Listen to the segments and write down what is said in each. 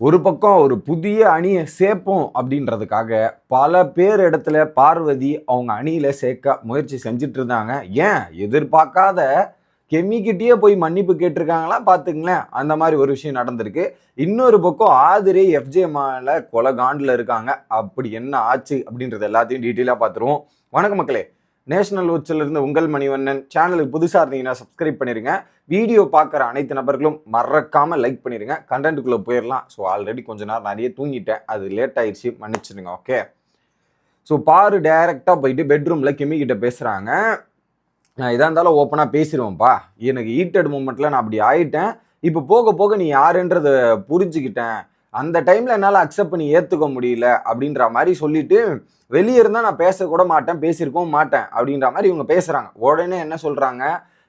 ஒரு பக்கம் ஒரு புதிய அணியை சேர்ப்போம் அப்படின்றதுக்காக பல பேர் இடத்துல பார்வதி அவங்க அணியில் சேர்க்க முயற்சி செஞ்சுட்டு இருந்தாங்க. ஏன்? எதிர்பார்க்காத கெமிக்கிட்டேயே போய் மன்னிப்பு கேட்டிருக்காங்களா? பார்த்துங்களேன் அந்த மாதிரி ஒரு விஷயம் நடந்திருக்கு. இன்னொரு பக்கம் ஆதிரே எஃப்ஜே மேல கொலகாண்டில் இருக்காங்க. அப்படி என்ன ஆச்சு அப்படின்றது எல்லாத்தையும் டீட்டெயிலாக பார்த்துருவோம். வணக்கம் மக்களே. நேஷனல் உச்சில் உங்கள் மணிவண்ணன் சேனலுக்கு புதுசாக இருந்தீங்கன்னா சப்ஸ்கிரைப் பண்ணிடுங்க வீடியோ பார்க்குற அனைத்து நபர்களும் மறக்காமல் லைக் பண்ணிடுங்க கண்டென்ட்டுக்குள்ளே போயிடலாம் ஸோ ஆல்ரெடி கொஞ்ச நேரம் நிறைய தூங்கிட்டேன். அது லேட் ஆயிடுச்சு. மன்னிச்சிடுங்க. ஓகே ஸோ பாரு டைரெக்டாக போயிட்டு பெட்ரூமில் கிம்மி கிட்ட பேசுகிறாங்க நான் இதாக இருந்தாலும் ஓப்பனாக பேசிடுவோம்ப்பா எனக்கு ஈட்டட் மூமெண்ட்டில் நான் அப்படி ஆயிட்டேன். இப்போ போக போக நீ யாருன்றதை புரிஞ்சுக்கிட்டேன். அந்த டைமில் என்னால் அக்செப்ட் பண்ணி ஏற்றுக்க முடியல அப்படின்ற மாதிரி சொல்லிட்டு வெளியே இருந்தால் நான் பேசக்கூட மாட்டேன் பேசியிருக்கவும் மாட்டேன் அப்படின்ற மாதிரி இவங்க பேசுகிறாங்க உடனே என்ன சொல்கிறாங்க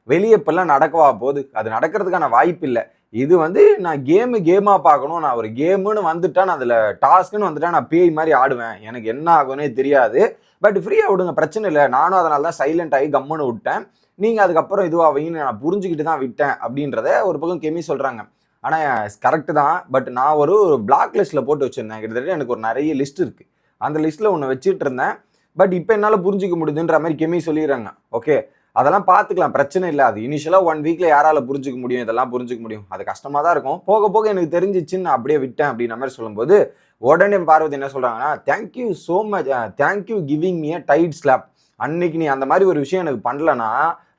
வெளியே இப்பெல்லாம் நடக்கவா போகுது? அது நடக்கிறதுக்கான வாய்ப்பு இல்லை. இது வந்து நான் கேமு கேமாக பார்க்கணும். நான் ஒரு கேமுன்னு வந்துட்டா நான் அதில் டாஸ்க்குன்னு வந்துட்டா நான் பேய் மாதிரி ஆடுவேன். எனக்கு என்ன ஆகும்னே தெரியாது. பட் ஃப்ரீயாக விடுங்க பிரச்சனை இல்லை. நானும் அதனால தான் சைலண்ட் ஆகி கம்முன்னு விட்டேன். நீங்கள் அதுக்கப்புறம் இதுவாகவீங்கன்னு நான் புரிஞ்சுக்கிட்டு தான் விட்டேன் அப்படின்றத ஒரு பக்கம் கெமி சொல்கிறாங்க ஆனால் கரெக்டு தான். பட் நான் ஒரு பிளாக் லிஸ்ட்டில் போட்டு வச்சுருந்தேன். கிட்டத்தட்ட எனக்கு ஒரு நிறைய லிஸ்ட் இருக்குது அந்த லிஸ்ட்டில் ஒன்று வச்சுட்டு இருந்தேன். பட் இப்போ என்னால் புரிஞ்சிக்க முடியுதுன்ற மாதிரி கெமி சொல்லிடுறாங்க. ஓகே அதெல்லாம் பார்த்துக்கலாம் பிரச்சனை இல்லை. அது இனிஷியலாக ஒன் வீக்கில் யாரால புரிஞ்சிக்க முடியும்? இதெல்லாம் புரிஞ்சிக்க முடியும். அது கஷ்டமாக தான் இருக்கும். போக போக எனக்கு தெரிஞ்சிச்சுன்னு நான் அப்படியே விட்டேன் அப்படின்ற மாதிரி சொல்லும்போது உடனே பார்வதி என்ன சொல்கிறாங்கன்னா thank you so much thank you giving me a tight slap அன்னைக்கு நீ அந்த மாதிரி ஒரு விஷயம் எனக்கு பண்ணலன்னா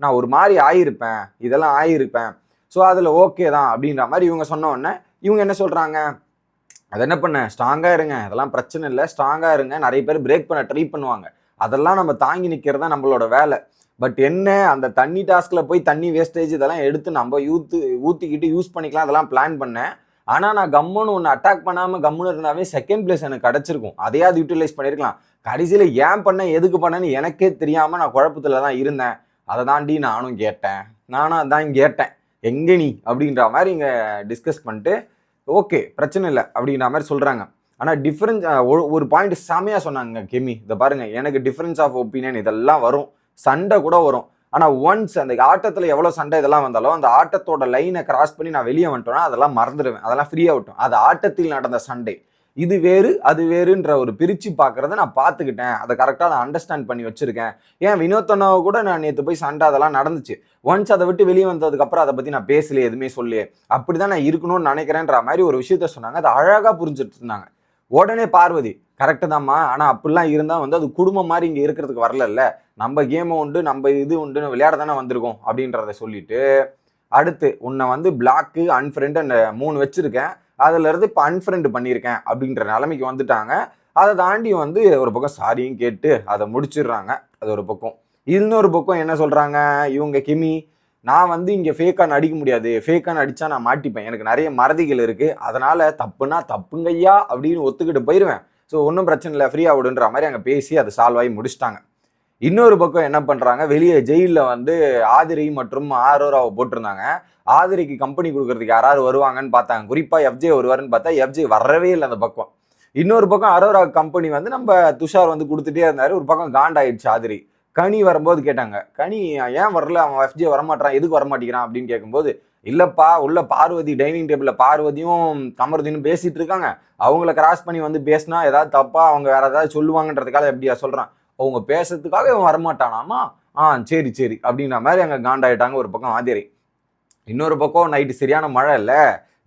நான் ஒரு மாதிரி ஆயிருப்பேன். இதெல்லாம் ஆயிருப்பேன். ஸோ அதில் ஓகே தான் அப்படின்ற மாதிரி இவங்க சொன்ன உடனே இவங்க என்ன சொல்கிறாங்க அதை என்ன பண்ண? ஸ்ட்ராங்காக இருங்க. அதெல்லாம் பிரச்சனை இல்லை. ஸ்ட்ராங்காக இருங்க. நிறைய பேர் பிரேக் பண்ண ட்ரை பண்ணுவாங்க. அதெல்லாம் நம்ம தாங்கி நிற்கிறது தான் நம்மளோட வேலை. பட் என்ன? அந்த தண்ணி டாஸ்கில் போய் தண்ணி வேஸ்டேஜ் இதெல்லாம் எடுத்து நம்ம யூத்து ஊற்றிக்கிட்டு யூஸ் பண்ணிக்கலாம். அதெல்லாம் பிளான் பண்ணேன். ஆனால் நான் கம்முன்னு ஒன்று அட்டாக் பண்ணாமல் கம்முன்னு இருந்தாவே செகண்ட் பிளேஸ் எனக்கு கிடச்சிருக்கும். அதையாவது யூட்டிலைஸ் பண்ணியிருக்கலாம் கடைசியில் ஏன் பண்ணேன் எதுக்கு பண்ணேன்னு எனக்கே தெரியாமல் நான் குழப்பத்தில் தான் இருந்தேன். அதை தாண்டி நானும் கேட்டேன். நானும் அதான் கேட்டேன். எங்கே நீ? அப்படின்ற மாதிரி இங்கே டிஸ்கஸ் பண்ணிட்டு ஓகே பிரச்சனை இல்லை அப்படின்ற மாதிரி சொல்கிறாங்க ஆனால் டிஃப்ரென்ஸ் ஒரு பாயிண்ட் செமையாக சொன்னாங்க கெமி. இதை பாருங்க எனக்கு டிஃப்ரென்ஸ் ஆஃப் ஒப்பீனியன் இதெல்லாம் வரும். சண்டை கூட வரும். ஆனால் ஒன்ஸ் அந்த ஆட்டத்தில் எவ்வளோ சண்டை இதெல்லாம் வந்தாலும் அந்த ஆட்டத்தோட லைனை கிராஸ் பண்ணி நான் வெளியே வந்துட்டோன்னா அதெல்லாம் மறந்துடுவேன். அதெல்லாம் ஃப்ரீயாக விட்டோம். அது ஆட்டத்தில் நடந்த சண்டை. இது வேறு அது வேறுன்ற ஒரு பிரித்து பார்க்குறத நான் பார்த்துக்கிட்டேன். அதை கரெக்டாக நான் அண்டர்ஸ்டாண்ட் பண்ணி வச்சுருக்கேன். ஏன் வினோத்தனாவை கூட நான் நேற்று போய் சண்டை அதெல்லாம் நடந்துச்சு. ஒன்ஸ் அதை விட்டு வெளியே வந்ததுக்கப்புறம் அதை பற்றி நான் பேசலையே எதுவுமே சொல்லியே அப்படி தான் நான் இருக்கணும்னு நினைக்கிறேன்ற மாதிரி ஒரு விஷயத்த சொன்னாங்க. அதை அழகாக புரிஞ்சுட்டு இருந்தாங்க. உடனே பார்வதி கரெக்டு தான்மா ஆனால் அப்படிலாம் இருந்தால் வந்து அது குடும்பம் மாதிரி இங்கே இருக்கிறதுக்கு வரலல்ல. நம்ம கேமை உண்டு நம்ம இது உண்டுன்னு விளையாட தானே வந்திருக்கோம் அப்படின்றத சொல்லிட்டு அடுத்து உன்னை வந்து பிளாக்கு அன்ஃப்ரெண்டு அந்த மூணு வச்சுருக்கேன். அதுலேருந்து இப்போ அன்ஃப்ரெண்டு பண்ணியிருக்கேன் அப்படின்ற நிலைமைக்கு வந்துட்டாங்க. அதை தாண்டி வந்து ஒரு பக்கம் சாரியும் கேட்டு அதை முடிச்சிடுறாங்க. அது ஒரு பக்கம். இன்னொரு பக்கம் என்ன சொல்கிறாங்க இவங்க கிமி நான் வந்து இங்கே ஃபேக்காக நடிக்க முடியாது. ஃபேக்காக நடித்தா நான் மாட்டிப்பேன். எனக்கு நிறைய மறதிகள் இருக்குது அதனால் தப்புனா தப்புங்கய்யா அப்படின்னு ஒத்துக்கிட்டு போயிடுவேன் ஸோ ஒன்றும் பிரச்சனை இல்லை. ஃப்ரீயாக விடுன்ற மாதிரி அங்கே பேசி அதை சால்வ் ஆகி முடிச்சிட்டாங்க. இன்னொரு பக்கம் என்ன பண்ணுறாங்க வெளியே ஜெயிலில் வந்து ஆதிரி மற்றும் ஆரோராவை போட்டிருந்தாங்க. ஆதிரிக்கு கம்பெனி கொடுக்கறதுக்கு யாராவது வருவாங்கன்னு பார்த்தாங்க. குறிப்பாக எஃப்ஜே வருவாருன்னு பார்த்தா எஃப்ஜே வரவே இல்லை அந்த பக்கம். இன்னொரு பக்கம் அரோரா கம்பெனி வந்து நம்ம துஷார் வந்து கொடுத்துட்டே இருந்தார். ஒரு பக்கம் காண்டாயிடுச்சு ஆதிரி. கனி வரும்போது கேட்டாங்க. கனி ஏன் வரல? அவன் எஃப்ஜே வரமாட்டான் எதுக்கு வரமாட்டேங்கிறான் அப்படின்னு கேட்கும்போது இல்லைப்பா உள்ள பார்வதி டைனிங் டேபிளில் பார்வதியும் கமருதினும் பேசிட்டு இருக்காங்க. அவங்கள கிராஸ் பண்ணி வந்து பேசினா ஏதாவது தப்பா அவங்க வேற ஏதாவது சொல்லுவாங்கன்றதுக்காக எப்படியா சொல்கிறான் அவங்க பேசுறதுக்காக இவன் வரமாட்டானாமா? ஆ சரி சரி. அப்படின்ற மாதிரி அங்கே காண்டாயிட்டாங்க ஒரு பக்கம் ஆதிரி. இன்னொரு பக்கம் நைட்டு சரியான மழை இல்லை.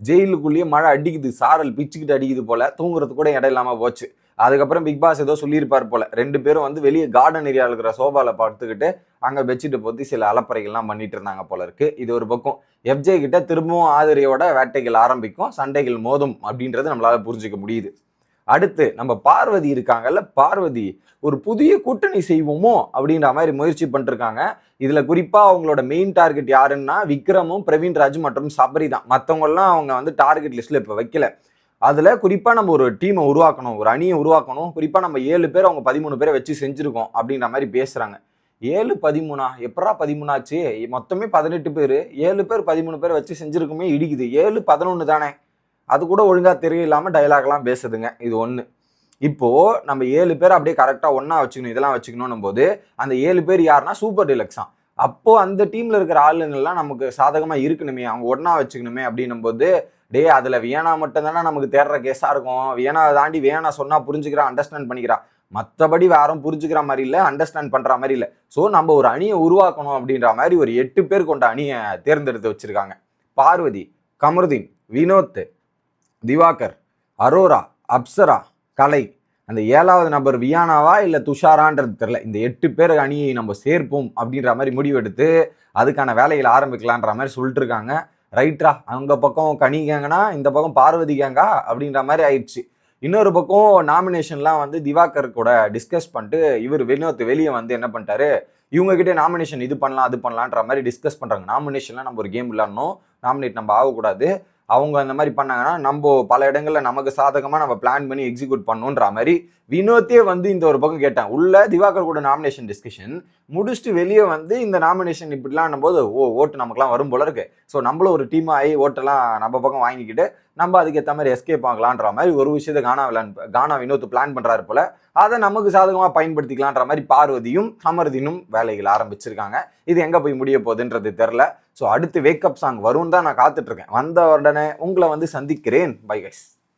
ஜெயிலுக்குள்ளேயே மழை அடிக்குது. சாரல் பிச்சுக்கிட்டு அடிக்குது போல. தூங்குறது கூட இடம் இல்லாமல் போச்சு. அதுக்கப்புறம் பிக் பாஸ் ஏதோ சொல்லியிருப்பார் போல. ரெண்டு பேரும் வந்து வெளியே கார்டன் ஏரியாவில் இருக்கிற சோஃபாவில் பார்த்துக்கிட்டு அங்கே பெட்ஷீட்டை பொத்தி சில அலப்பறைகள்லாம் பண்ணிட்டு இருந்தாங்க போல இருக்கு. இது ஒரு பக்கம். எஃப்ஜே கிட்ட திரும்பவும் ஆதிரியோட வேட்டைகள் ஆரம்பிக்கும். சண்டைகள் மோதும் அப்படின்றது நம்மளால புரிஞ்சுக்க முடியுது. அடுத்து நம்ம பார்வதி இருக்காங்கல்ல பார்வதி ஒரு புதிய கூட்டணி செய்வோமோ அப்படின்ற மாதிரி முயற்சி பண்ணிருக்காங்க. இதுல குறிப்பா அவங்களோட மெயின் டார்கெட் யாருன்னா விக்ரமும் பிரவீன்ராஜ் மற்றும் சபரி தான். மற்றவங்கெல்லாம் அவங்க வந்து டார்கெட் லிஸ்ட்ல இப்போ வைக்கல. அதுல குறிப்பா நம்ம ஒரு டீமை உருவாக்கணும் ஒரு அணியை உருவாக்கணும். குறிப்பா நம்ம ஏழு பேர் அவங்க பதிமூணு பேரை வச்சு செஞ்சிருக்கோம் அப்படின்ற மாதிரி பேசுறாங்க. ஏழு பதிமூணா? எப்படா பதிமூணாச்சு மொத்தமே பதினெட்டு பேர். ஏழு பேர் பதிமூணு பேர் வச்சு செஞ்சிருக்குமே இடிக்குது. ஏழு பதினொன்று தானே? அது கூட ஒழுங்காக தெரியலாமல் டயலாக்லாம் பேசுதுங்க. இது ஒன்று இப்போது நம்ம ஏழு பேர் அப்படியே கரெக்டாக ஒன்றா வச்சுக்கணும் இதெல்லாம் வச்சுக்கணும் போது அந்த ஏழு பேர் யாருன்னா சூப்பர் டிலக்ஸாம் அப்போது அந்த டீமில் இருக்கிற ஆளுங்கள்லாம் நமக்கு சாதகமாக இருக்கணுமே அவங்க ஒன்றா வச்சுக்கணுமே அப்படின்னும் போது டே அதில் வியனா மட்டும்தானே நமக்கு தேடுற கேஸாக இருக்கும். வியனா தாண்டி வேணா சொன்னால் புரிஞ்சுக்கிறா அண்டர்ஸ்டாண்ட் பண்ணிக்கிறா. மற்றபடி யாரும் புரிஞ்சுக்கிற மாதிரி இல்லை அண்டர்ஸ்டாண்ட் பண்ணுற மாதிரி இல்லை. ஸோ நம்ம ஒரு அணியை உருவாக்கணும் அப்படின்ற மாதிரி ஒரு எட்டு பேர் கொண்ட அணியை தேர்ந்தெடுத்து வச்சுருக்காங்க. பார்வதி கமருதீன் வினோத் திவாகர் அரோரா அப்சரா கலை. அந்த ஏழாவது நபர் வியானாவா இல்லை துஷாரான்றது தெரில இந்த எட்டு பேர் அணியை நம்ம சேர்ப்போம் அப்படின்ற மாதிரி முடிவெடுத்து அதுக்கான வேலைகளை ஆரம்பிக்கலான்ற மாதிரி சொல்லிட்டு இருக்காங்க ரைட்ரா அவங்க பக்கம் கனி கேங்கன்னா இந்த பக்கம் பார்வதி கேங்கா அப்படின்ற மாதிரி ஆயிடுச்சு. இன்னொரு பக்கம் நாமினேஷன்லாம் வந்து திவாகர் கூட டிஸ்கஸ் பண்ணிட்டு இவர் வினோத் வெளியே வந்து என்ன பண்ணிட்டாரு? இவங்ககிட்ட நாமினேஷன் இது பண்ணலாம் அது பண்ணலான்ற மாதிரி டிஸ்கஸ் பண்ணுறாங்க நாமினேஷன்லாம் நம்ம ஒரு கேம் விளாடணும் நாமினேட் நம்ம ஆகக்கூடாது. அவங்க அந்த மாதிரி பண்ணாங்கன்னா நம்ம பல இடங்களில் நமக்கு சாதகமாக நம்ம பிளான் பண்ணி எக்ஸிக்யூட் பண்ணணுன்ற மாதிரி வினோத்தே வந்து இந்த ஒரு பக்கம் கேட்டேன். உள்ள திவாகர் கூட நாமினேஷன் டிஸ்கஷன் முடிச்சுட்டு வெளியே வந்து இந்த நாமினேஷன் இப்படிலாம் போது ஓ ஓட்டு நமக்குலாம் வரும் போல இருக்கு. ஸோ நம்மளும் ஒரு டீம் ஆகி ஓட்டெல்லாம் நம்ம பக்கம் வாங்கிக்கிட்டு நம்ம அதுக்கேற்ற மாதிரி எஸ்கேப் ஆகலான்ற மாதிரி ஒரு விஷயத்த கானா விளான் கானா வினோத் பிளான் பண்ணுறாரு போல. அதை நமக்கு சாதகமாக பயன்படுத்திக்கலான்ற மாதிரி பார்வதியும் அமர்தினும் வேலைகள் ஆரம்பிச்சிருக்காங்க. இது எங்கே போய் முடிய போகுதுன்றது தெரில ஸோ அடுத்து வேக்கப் சாங் வரும்னு தான் நான் காத்துட்ருக்கேன் வந்த உடனே உங்களை வந்து சந்திக்கிறேன். Bye guys